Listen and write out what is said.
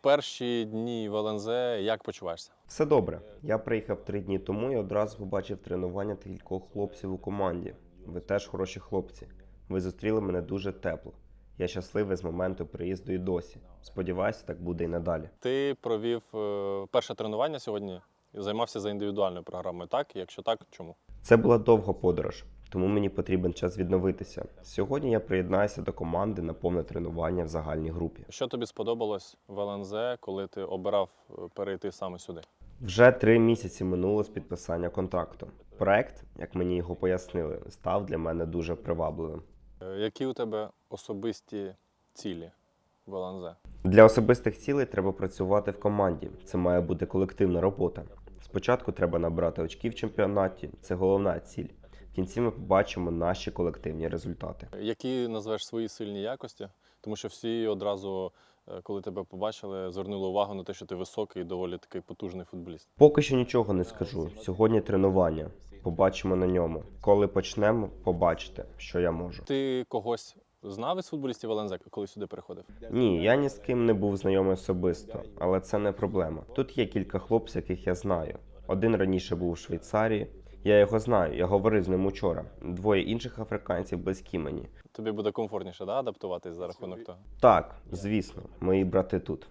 перші дні в ЛНЗ як почуваєшся? Все добре. Я приїхав три дні тому і одразу побачив тренування та кількох хлопців у команді. Ви теж хороші хлопці. Ви зустріли мене дуже тепло. Я щасливий з моменту приїзду і досі. Сподіваюся, так буде і надалі. Ти провів е, перше тренування сьогодні і займався за індивідуальною програмою. Так? Якщо так, чому? Це була довга подорож, тому мені потрібен час відновитися. Сьогодні я приєднаюся до команди на повне тренування в загальній групі. Що тобі сподобалось в ЛНЗ, коли ти обирав е, перейти саме сюди? Вже три місяці минуло з підписання контракту. Проект, як мені його пояснили, став для мене дуже привабливим. Е, Які у тебе особисті цілі в ЛНЗ? Для особистих цілей треба працювати в команді. Це має бути колективна робота. Спочатку треба набрати очки в чемпіонаті. Це головна ціль. В кінці ми побачимо наші колективні результати. Які назвеш свої сильні якості? Тому що всі одразу, е, коли тебе побачили, звернули увагу на те, що ти високий і доволі такий потужний футболіст. Поки що нічого не скажу. Сьогодні тренування. Побачимо на ньому. Коли почнемо, побачите, що я можу. Ти когось знав із футболістів ЛНЗ, коли сюди приходив? Ні, я ні з ким не був знайомий особисто, але це не проблема. Тут є кілька хлопців, яких я знаю. Один раніше був у Швейцарії. Я його знаю, я говорив з ним учора. Двоє інших африканців близькі мені. Тобі буде комфортніше да, адаптуватись за рахунок того. Так, звісно, мої брати тут.